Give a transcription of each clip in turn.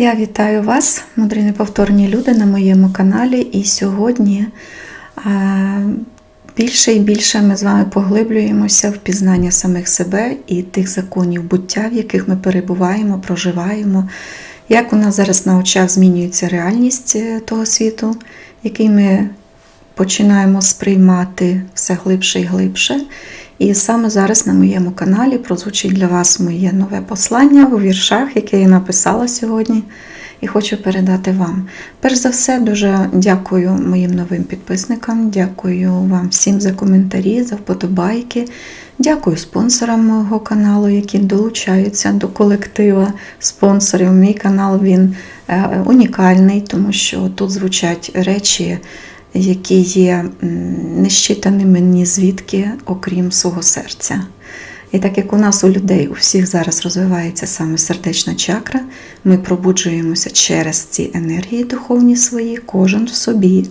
Я вітаю вас, мудрі неповторні люди, на моєму каналі. І сьогодні е, більше і більше ми з вами поглиблюємося в пізнання самих себе і тих законів буття, в яких ми перебуваємо, проживаємо. Як у нас зараз на очах змінюється реальність е, того світу, який ми починаємо сприймати все глибше і глибше. І саме зараз на моєму каналі прозвучить для вас моє нове послання у віршах, яке я написала сьогодні, і хочу передати вам. Перш за все, дуже дякую моїм новим підписникам, дякую вам всім за коментарі, за вподобайки. Дякую спонсорам мого каналу, які долучаються до колектива спонсорів. Мій канал він е, унікальний, тому що тут звучать речі які є нещитаними ні звідки, окрім свого серця. І так як у нас у людей у всіх зараз розвивається саме сердечна чакра, ми пробуджуємося через ці енергії духовні свої, кожен в собі,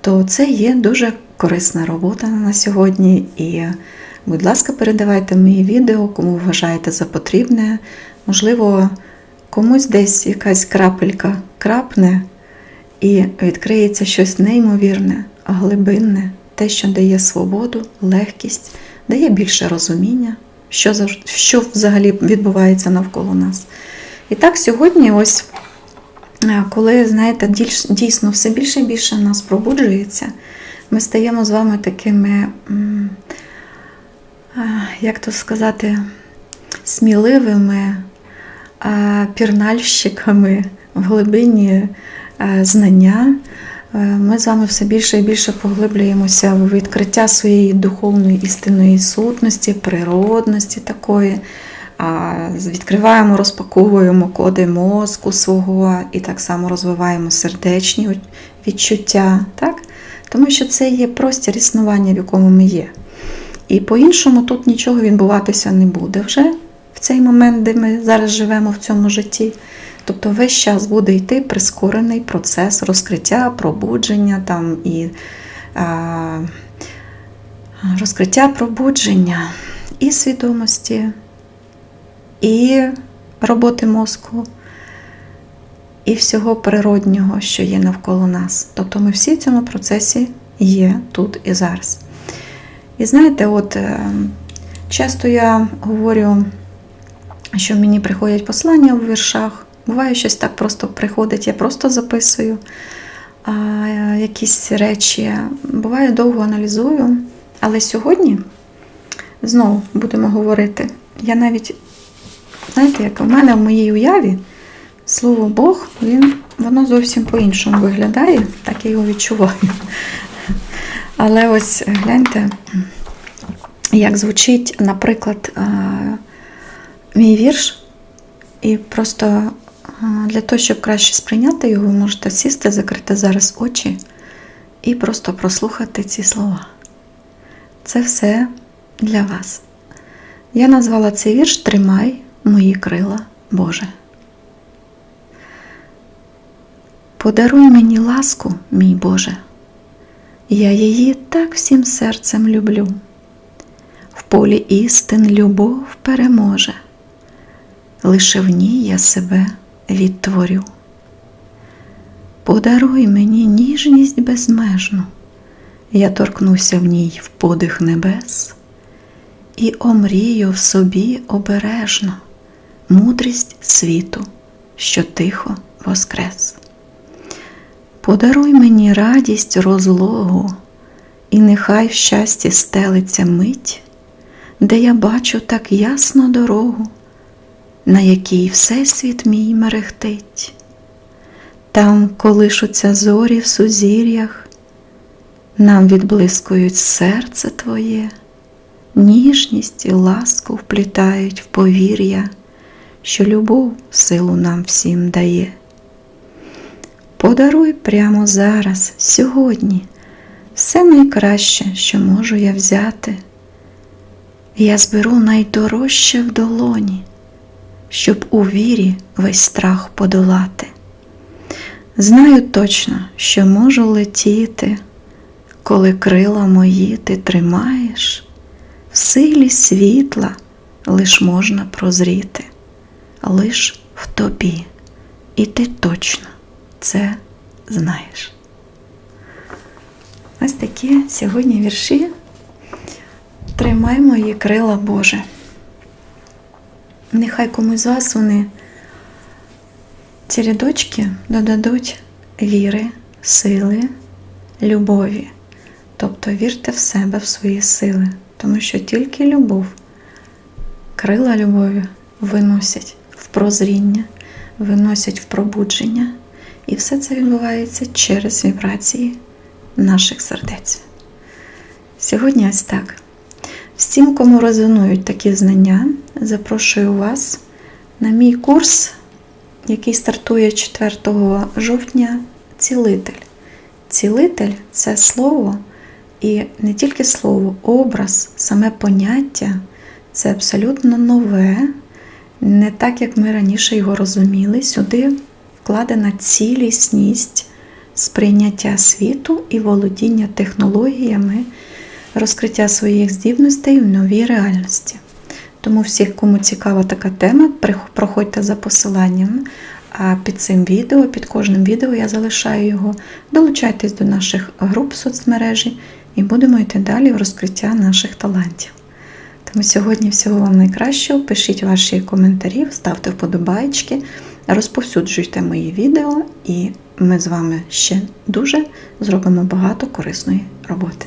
то це є дуже корисна робота на сьогодні. І, будь ласка, передавайте мої відео, кому вважаєте за потрібне. Можливо, комусь десь якась крапелька крапне і відкриється щось неймовірне, глибинне, те, що дає свободу, легкість, дає більше розуміння, що що взагалі відбувається навколо нас. І так, сьогодні, ось, е, коли, знаєте, дійсно все більше і більше нас пробуджується, ми стаємо з вами такими, е, як то сказати, сміливими е, пірнальщиками в глибині. Е, знання. Е, ми з вами все більше і більше поглиблюємося в відкриття своєї духовної істинної сутності, природності такої. Відкриваємо, розпаковуємо коди мозку свого і так само розвиваємо сердечні відчуття. Так? Тому що це є простір існування, в якому ми є. І по-іншому тут нічого відбуватися не буде вже в цей момент, де ми зараз живемо в цьому житті. Тобто весь час буде йти прискорений процес розкриття, пробудження там і а, розкриття пробудження і свідомості, і роботи мозку, і всього природнього, що є навколо нас. Тобто ми всі в цьому процесі є тут і зараз. І знаєте, от е, часто я говорю, що мені приходять послання у віршах. Буває, щось так просто приходить, я просто записую а, якісь речі. Буває, довго аналізую. Але сьогодні знову будемо говорити. Я навіть, знаєте, як у мене в моїй уяві слово Бог, він, воно зовсім по-іншому виглядає, так я його відчуваю. Але ось гляньте, як звучить, наприклад, мій вірш, і просто для того, щоб краще сприйняти його, ви можете сісти, закрити зараз очі і просто прослухати ці слова. Це все для вас. Я назвала цей вірш Тримай мої крила, Боже. Подаруй мені ласку, мій Боже, я її так всім серцем люблю. В полі істин любов переможе, лише в ній я себе відтворю. Подаруй мені ніжність безмежну, я торкнуся в ній в подих небес і омрію в собі обережно мудрість світу, що тихо воскрес. Подаруй мені радість розлогу, і нехай в щасті стелиться мить, де я бачу так ясно дорогу на якій Всесвіт мій мерехтить, там колишуться зорі в сузір'ях, нам відблискують серце Твоє, ніжність і ласку вплітають в повір'я, що любов силу нам всім дає. Подаруй прямо зараз, сьогодні, все найкраще, що можу я взяти. Я зберу найдорожче в долоні щоб у вірі весь страх подолати. Знаю точно, що можу летіти, коли крила мої ти тримаєш, в силі світла лиш можна прозріти, лиш в тобі І ти точно це знаєш. Ось такі сьогодні вірші. Тримай мої крила Боже. Нехай комусь з вас вони ці рядочки додадуть віри, сили, любові. Тобто вірте в себе, в свої сили, тому що тільки любов, крила любові виносять в прозріння, виносять в пробудження. І все це відбувається через вібрації наших сердець. Сьогодні ось так. Всім, кому резонують такі знання, запрошую вас на мій курс, який стартує 4 жовтня. Цілитель. Цілитель це слово, і не тільки слово, образ, саме поняття це абсолютно нове, не так, як ми раніше його розуміли. Сюди вкладена цілісність сприйняття світу і володіння технологіями, розкриття своїх здібностей в новій реальності. Тому всіх, кому цікава така тема, проходьте за посиланням під цим відео, під кожним відео я залишаю його. Долучайтесь до наших груп в соцмережі і будемо йти далі в розкриття наших талантів. Тому сьогодні всього вам найкращого. Пишіть ваші коментарі, ставте вподобайки, розповсюджуйте мої відео, і ми з вами ще дуже зробимо багато корисної роботи.